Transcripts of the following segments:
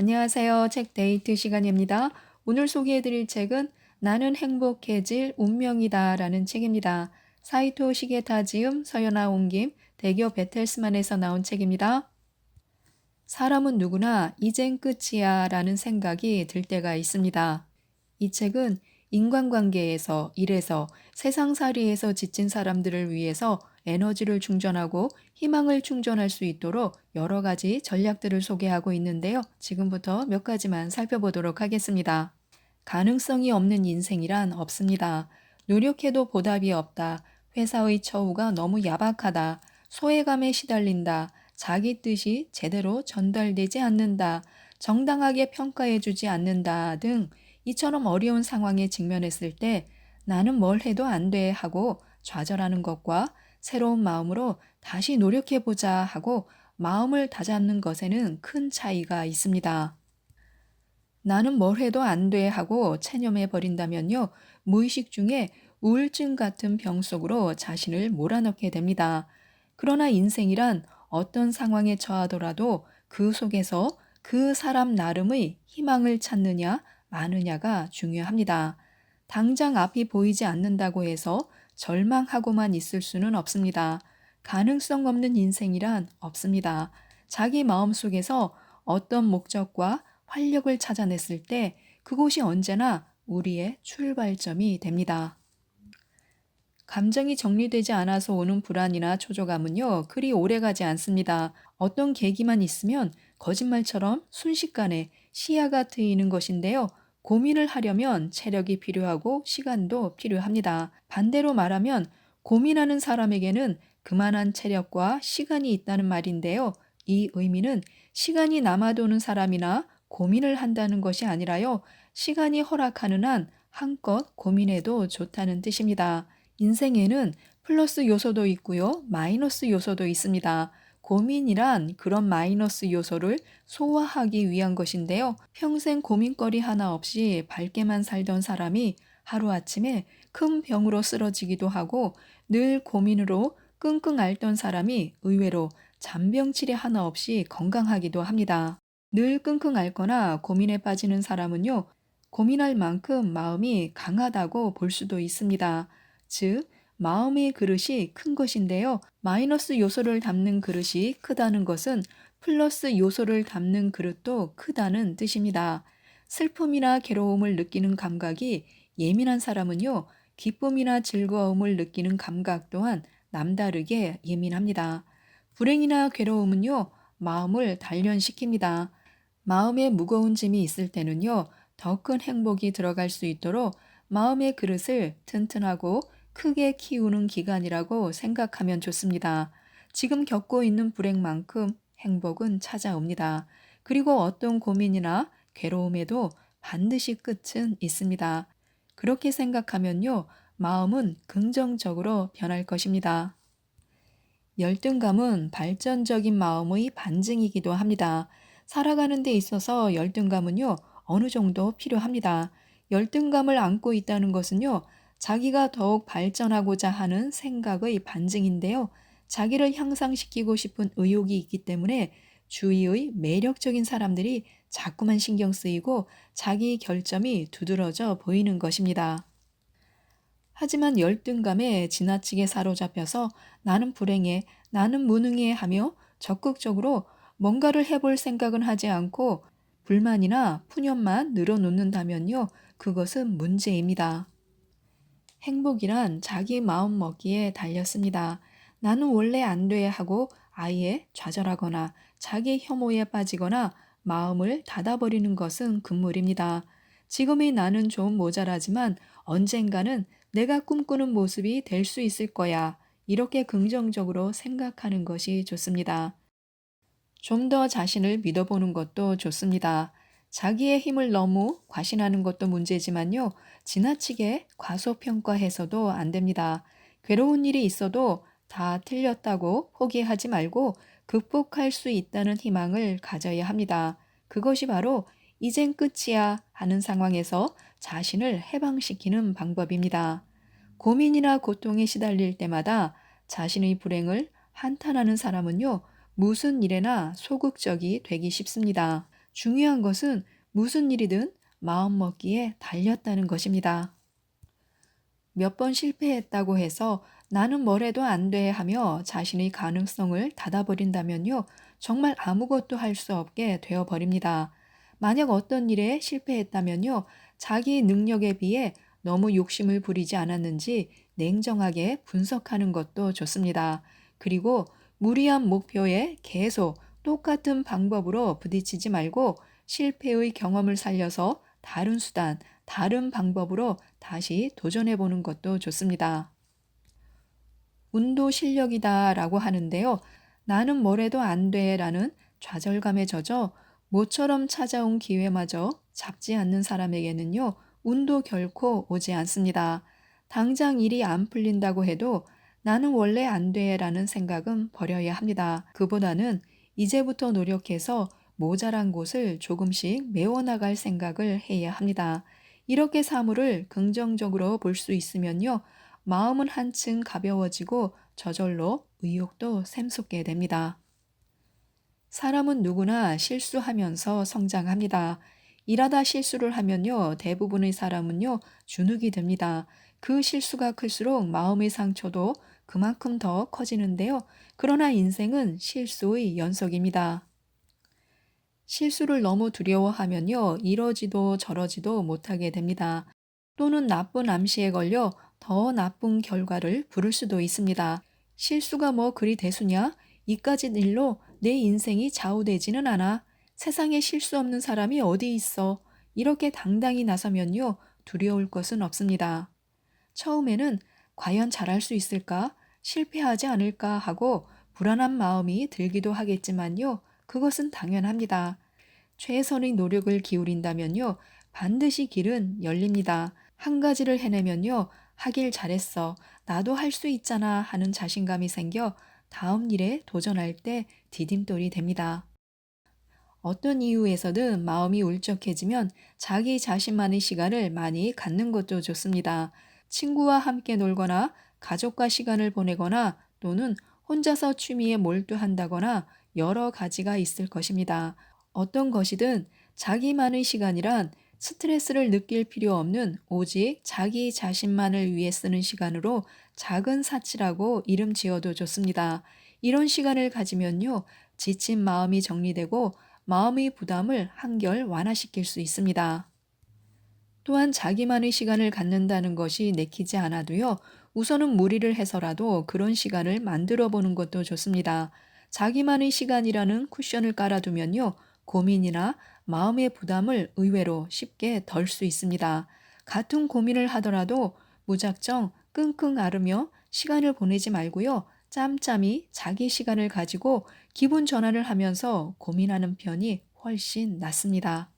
안녕하세요. 책 데이트 시간입니다. 오늘 소개해드릴 책은 나는 행복해질 운명이다 라는 책입니다. 사이토 시게타 지음 서연아 옮김 대교 베텔스만에서 나온 책입니다. 사람은 누구나 이젠 끝이야 라는 생각이 들 때가 있습니다. 이 책은 인간관계에서, 일에서, 세상살이에서 지친 사람들을 위해서 에너지를 충전하고 희망을 충전할 수 있도록 여러 가지 전략들을 소개하고 있는데요. 지금부터 몇 가지만 살펴보도록 하겠습니다. 가능성이 없는 인생이란 없습니다. 노력해도 보답이 없다. 회사의 처우가 너무 야박하다. 소외감에 시달린다. 자기 뜻이 제대로 전달되지 않는다. 정당하게 평가해주지 않는다 등 이처럼 어려운 상황에 직면했을 때 나는 뭘 해도 안 돼 하고 좌절하는 것과 새로운 마음으로 다시 노력해보자 하고 마음을 다잡는 것에는 큰 차이가 있습니다. 나는 뭘 해도 안 돼 하고 체념해 버린다면요. 무의식 중에 우울증 같은 병 속으로 자신을 몰아넣게 됩니다. 그러나 인생이란 어떤 상황에 처하더라도 그 속에서 그 사람 나름의 희망을 찾느냐 마느냐가 중요합니다. 당장 앞이 보이지 않는다고 해서 절망하고만 있을 수는 없습니다. 가능성 없는 인생이란 없습니다. 자기 마음 속에서 어떤 목적과 활력을 찾아냈을 때 그곳이 언제나 우리의 출발점이 됩니다. 감정이 정리되지 않아서 오는 불안이나 초조감은요, 그리 오래 가지 않습니다. 어떤 계기만 있으면 거짓말처럼 순식간에 시야가 트이는 것인데요. 고민을 하려면 체력이 필요하고 시간도 필요합니다. 반대로 말하면 고민하는 사람에게는 그만한 체력과 시간이 있다는 말인데요. 이 의미는 시간이 남아도는 사람이나 고민을 한다는 것이 아니라요. 시간이 허락하는 한 한껏 고민해도 좋다는 뜻입니다. 인생에는 플러스 요소도 있고요. 마이너스 요소도 있습니다. 고민이란 그런 마이너스 요소를 소화하기 위한 것인데요. 평생 고민거리 하나 없이 밝게만 살던 사람이 하루아침에 큰 병으로 쓰러지기도 하고 늘 고민으로 끙끙 앓던 사람이 의외로 잔병치레 하나 없이 건강하기도 합니다. 늘 끙끙 앓거나 고민에 빠지는 사람은요, 고민할 만큼 마음이 강하다고 볼 수도 있습니다. 즉, 마음의 그릇이 큰 것인데요. 마이너스 요소를 담는 그릇이 크다는 것은 플러스 요소를 담는 그릇도 크다는 뜻입니다. 슬픔이나 괴로움을 느끼는 감각이 예민한 사람은요, 기쁨이나 즐거움을 느끼는 감각 또한 남다르게 예민합니다. 불행이나 괴로움은요, 마음을 단련시킵니다. 마음에 무거운 짐이 있을 때는요, 더 큰 행복이 들어갈 수 있도록 마음의 그릇을 튼튼하고 크게 키우는 기간이라고 생각하면 좋습니다. 지금 겪고 있는 불행만큼 행복은 찾아옵니다. 그리고 어떤 고민이나 괴로움에도 반드시 끝은 있습니다. 그렇게 생각하면요, 마음은 긍정적으로 변할 것입니다. 열등감은 발전적인 마음의 반증이기도 합니다. 살아가는 데 있어서 열등감은요, 어느 정도 필요합니다. 열등감을 안고 있다는 것은요, 자기가 더욱 발전하고자 하는 생각의 반증인데요. 자기를 향상시키고 싶은 의욕이 있기 때문에 주위의 매력적인 사람들이 자꾸만 신경 쓰이고 자기 결점이 두드러져 보이는 것입니다. 하지만 열등감에 지나치게 사로잡혀서 나는 불행해, 나는 무능해 하며 적극적으로 뭔가를 해볼 생각은 하지 않고 불만이나 푸념만 늘어놓는다면요, 그것은 문제입니다. 행복이란 자기 마음 먹기에 달렸습니다. 나는 원래 안 돼 하고 아예 좌절하거나 자기 혐오에 빠지거나 마음을 닫아버리는 것은 금물입니다. 지금의 나는 좀 모자라지만 언젠가는 내가 꿈꾸는 모습이 될 수 있을 거야. 이렇게 긍정적으로 생각하는 것이 좋습니다. 좀 더 자신을 믿어보는 것도 좋습니다. 자기의 힘을 너무 과신하는 것도 문제지만요. 지나치게 과소평가해서도 안 됩니다. 괴로운 일이 있어도 다 틀렸다고 포기하지 말고 극복할 수 있다는 희망을 가져야 합니다. 그것이 바로 이젠 끝이야 하는 상황에서 자신을 해방시키는 방법입니다. 고민이나 고통에 시달릴 때마다 자신의 불행을 한탄하는 사람은요, 무슨 일에나 소극적이 되기 쉽습니다. 중요한 것은 무슨 일이든 마음먹기에 달렸다는 것입니다. 몇 번 실패했다고 해서 나는 뭐래도 안 돼 하며 자신의 가능성을 닫아버린다면요. 정말 아무것도 할 수 없게 되어버립니다. 만약 어떤 일에 실패했다면요. 자기 능력에 비해 너무 욕심을 부리지 않았는지 냉정하게 분석하는 것도 좋습니다. 그리고 무리한 목표에 계속 똑같은 방법으로 부딪히지 말고 실패의 경험을 살려서 다른 수단, 다른 방법으로 다시 도전해 보는 것도 좋습니다. 운도 실력이다 라고 하는데요. 나는 뭐래도 안 돼 라는 좌절감에 젖어 모처럼 찾아온 기회마저 잡지 않는 사람에게는요, 운도 결코 오지 않습니다. 당장 일이 안 풀린다고 해도 나는 원래 안 돼 라는 생각은 버려야 합니다. 그보다는 이제부터 노력해서 모자란 곳을 조금씩 메워나갈 생각을 해야 합니다. 이렇게 사물을 긍정적으로 볼 수 있으면요. 마음은 한층 가벼워지고 저절로 의욕도 샘솟게 됩니다. 사람은 누구나 실수하면서 성장합니다. 일하다 실수를 하면요. 대부분의 사람은요. 주눅이 듭니다. 그 실수가 클수록 마음의 상처도 그만큼 더 커지는데요. 그러나 인생은 실수의 연속입니다. 실수를 너무 두려워하면요. 이러지도 저러지도 못하게 됩니다. 또는 나쁜 암시에 걸려 더 나쁜 결과를 부를 수도 있습니다. 실수가 뭐 그리 대수냐? 이까지 일로 내 인생이 좌우되지는 않아. 세상에 실수 없는 사람이 어디 있어. 이렇게 당당히 나서면요. 두려울 것은 없습니다. 처음에는 과연 잘할 수 있을까? 실패하지 않을까 하고 불안한 마음이 들기도 하겠지만요. 그것은 당연합니다. 최선의 노력을 기울인다면요. 반드시 길은 열립니다. 한 가지를 해내면요. 하길 잘했어. 나도 할 수 있잖아 하는 자신감이 생겨 다음 일에 도전할 때 디딤돌이 됩니다. 어떤 이유에서든 마음이 울적해지면 자기 자신만의 시간을 많이 갖는 것도 좋습니다. 친구와 함께 놀거나 가족과 시간을 보내거나 또는 혼자서 취미에 몰두한다거나 여러 가지가 있을 것입니다. 어떤 것이든 자기만의 시간이란 스트레스를 느낄 필요 없는 오직 자기 자신만을 위해 쓰는 시간으로 작은 사치라고 이름 지어도 좋습니다. 이런 시간을 가지면요, 지친 마음이 정리되고 마음의 부담을 한결 완화시킬 수 있습니다. 또한 자기만의 시간을 갖는다는 것이 내키지 않아도요, 우선은 무리를 해서라도 그런 시간을 만들어 보는 것도 좋습니다. 자기만의 시간이라는 쿠션을 깔아두면요, 고민이나 마음의 부담을 의외로 쉽게 덜 수 있습니다. 같은 고민을 하더라도 무작정 끙끙 앓으며 시간을 보내지 말고요. 짬짬이 자기 시간을 가지고 기분 전환을 하면서 고민하는 편이 훨씬 낫습니다.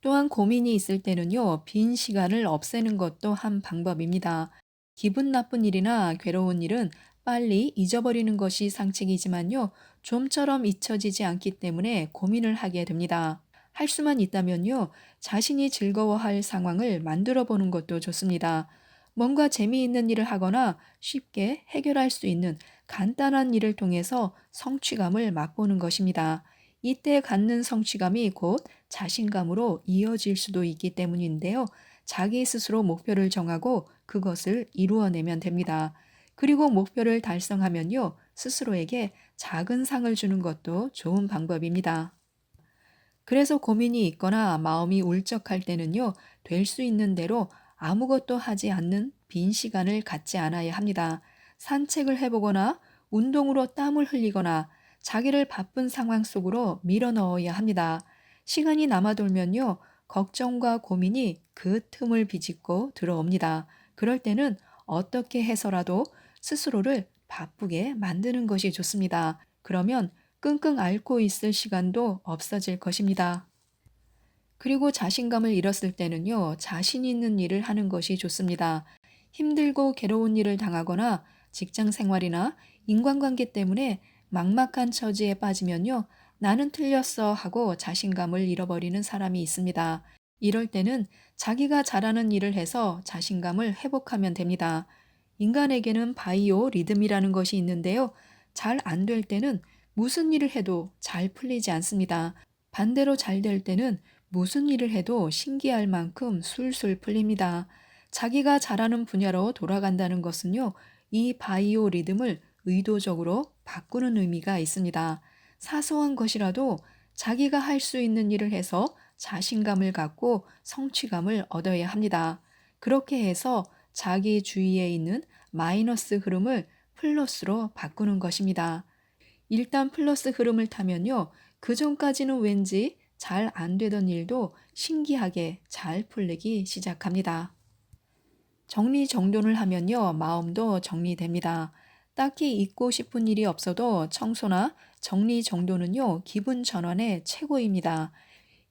또한 고민이 있을 때는요, 빈 시간을 없애는 것도 한 방법입니다. 기분 나쁜 일이나 괴로운 일은 빨리 잊어버리는 것이 상책이지만요, 좀처럼 잊혀지지 않기 때문에 고민을 하게 됩니다. 할 수만 있다면요, 자신이 즐거워할 상황을 만들어 보는 것도 좋습니다. 뭔가 재미있는 일을 하거나 쉽게 해결할 수 있는 간단한 일을 통해서 성취감을 맛보는 것입니다. 이때 갖는 성취감이 곧 자신감으로 이어질 수도 있기 때문인데요. 자기 스스로 목표를 정하고 그것을 이루어내면 됩니다. 그리고 목표를 달성하면요. 스스로에게 작은 상을 주는 것도 좋은 방법입니다. 그래서 고민이 있거나 마음이 울적할 때는요. 될 수 있는 대로 아무것도 하지 않는 빈 시간을 갖지 않아야 합니다. 산책을 해보거나 운동으로 땀을 흘리거나 자기를 바쁜 상황 속으로 밀어 넣어야 합니다. 시간이 남아 돌면요. 걱정과 고민이 그 틈을 비집고 들어옵니다. 그럴 때는 어떻게 해서라도 스스로를 바쁘게 만드는 것이 좋습니다. 그러면 끙끙 앓고 있을 시간도 없어질 것입니다. 그리고 자신감을 잃었을 때는요, 자신 있는 일을 하는 것이 좋습니다. 힘들고 괴로운 일을 당하거나 직장 생활이나 인간관계 때문에 막막한 처지에 빠지면요, 나는 틀렸어 하고 자신감을 잃어버리는 사람이 있습니다. 이럴 때는 자기가 잘하는 일을 해서 자신감을 회복하면 됩니다. 인간에게는 바이오 리듬이라는 것이 있는데요. 잘 안 될 때는 무슨 일을 해도 잘 풀리지 않습니다. 반대로 잘 될 때는 무슨 일을 해도 신기할 만큼 술술 풀립니다. 자기가 잘하는 분야로 돌아간다는 것은요, 이 바이오 리듬을 의도적으로 바꾸는 의미가 있습니다. 사소한 것이라도 자기가 할 수 있는 일을 해서 자신감을 갖고 성취감을 얻어야 합니다. 그렇게 해서 자기 주위에 있는 마이너스 흐름을 플러스로 바꾸는 것입니다. 일단 플러스 흐름을 타면요. 그 전까지는 왠지 잘 안 되던 일도 신기하게 잘 풀리기 시작합니다. 정리정돈을 하면요. 마음도 정리됩니다. 딱히 잊고 싶은 일이 없어도 청소나 정리정돈은요. 기분 전환의 최고입니다.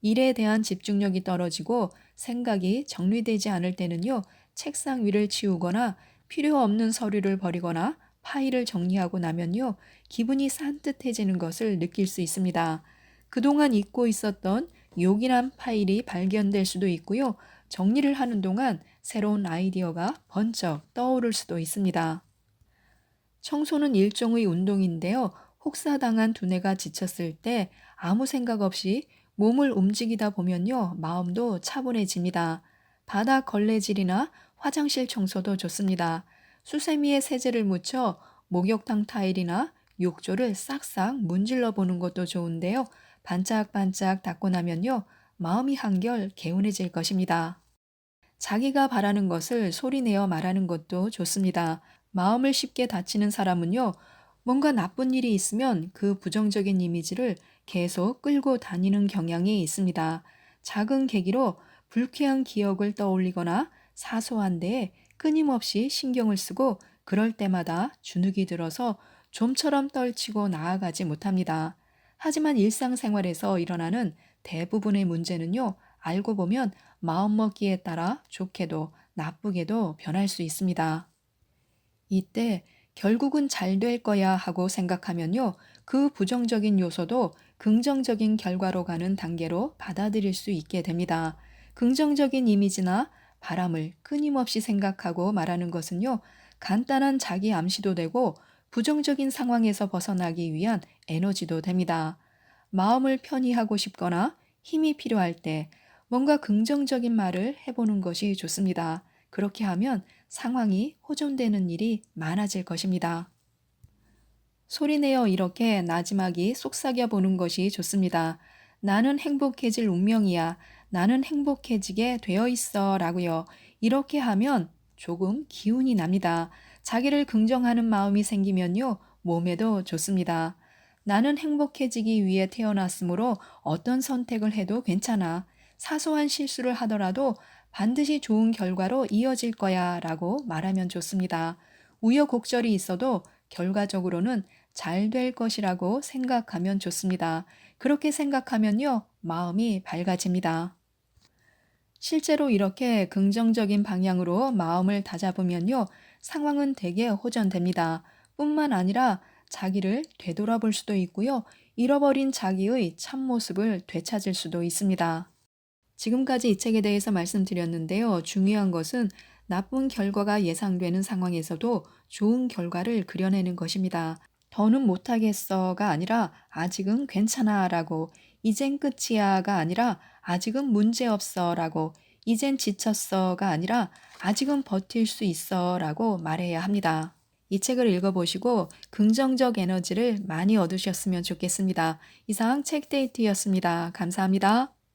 일에 대한 집중력이 떨어지고 생각이 정리되지 않을 때는요. 책상 위를 치우거나 필요 없는 서류를 버리거나 파일을 정리하고 나면요. 기분이 산뜻해지는 것을 느낄 수 있습니다. 그동안 잊고 있었던 요긴한 파일이 발견될 수도 있고요. 정리를 하는 동안 새로운 아이디어가 번쩍 떠오를 수도 있습니다. 청소는 일종의 운동인데요. 혹사당한 두뇌가 지쳤을 때 아무 생각 없이 몸을 움직이다 보면요. 마음도 차분해집니다. 바닥 걸레질이나 화장실 청소도 좋습니다. 수세미에 세제를 묻혀 목욕탕 타일이나 욕조를 싹싹 문질러 보는 것도 좋은데요. 반짝반짝 닦고 나면요. 마음이 한결 개운해질 것입니다. 자기가 바라는 것을 소리내어 말하는 것도 좋습니다. 마음을 쉽게 다치는 사람은요. 뭔가 나쁜 일이 있으면 그 부정적인 이미지를 계속 끌고 다니는 경향이 있습니다. 작은 계기로 불쾌한 기억을 떠올리거나 사소한 데에 끊임없이 신경을 쓰고 그럴 때마다 주눅이 들어서 좀처럼 떨치고 나아가지 못합니다. 하지만 일상생활에서 일어나는 대부분의 문제는요, 알고 보면 마음먹기에 따라 좋게도 나쁘게도 변할 수 있습니다. 이때 결국은 잘 될 거야 하고 생각하면요, 그 부정적인 요소도 긍정적인 결과로 가는 단계로 받아들일 수 있게 됩니다. 긍정적인 이미지나 바람을 끊임없이 생각하고 말하는 것은요, 간단한 자기 암시도 되고 부정적인 상황에서 벗어나기 위한 에너지도 됩니다. 마음을 편히 하고 싶거나 힘이 필요할 때 뭔가 긍정적인 말을 해보는 것이 좋습니다. 그렇게 하면 상황이 호전되는 일이 많아질 것입니다. 소리내어 이렇게 나지막이 속삭여 보는 것이 좋습니다. 나는 행복해질 운명이야. 나는 행복해지게 되어 있어. 라고요. 이렇게 하면 조금 기운이 납니다. 자기를 긍정하는 마음이 생기면요. 몸에도 좋습니다. 나는 행복해지기 위해 태어났으므로 어떤 선택을 해도 괜찮아. 사소한 실수를 하더라도 반드시 좋은 결과로 이어질 거야 라고 말하면 좋습니다. 우여곡절이 있어도 결과적으로는 잘 될 것이라고 생각하면 좋습니다. 그렇게 생각하면요, 마음이 밝아집니다. 실제로 이렇게 긍정적인 방향으로 마음을 다잡으면요, 상황은 되게 호전됩니다. 뿐만 아니라 자기를 되돌아볼 수도 있고요, 잃어버린 자기의 참모습을 되찾을 수도 있습니다. 지금까지 이 책에 대해서 말씀드렸는데요. 중요한 것은 나쁜 결과가 예상되는 상황에서도 좋은 결과를 그려내는 것입니다. 더는 못하겠어가 아니라 아직은 괜찮아 라고 이젠 끝이야가 아니라 아직은 문제없어 라고 이젠 지쳤어가 아니라 아직은 버틸 수 있어 라고 말해야 합니다. 이 책을 읽어보시고 긍정적 에너지를 많이 얻으셨으면 좋겠습니다. 이상 책 데이트였습니다. 감사합니다.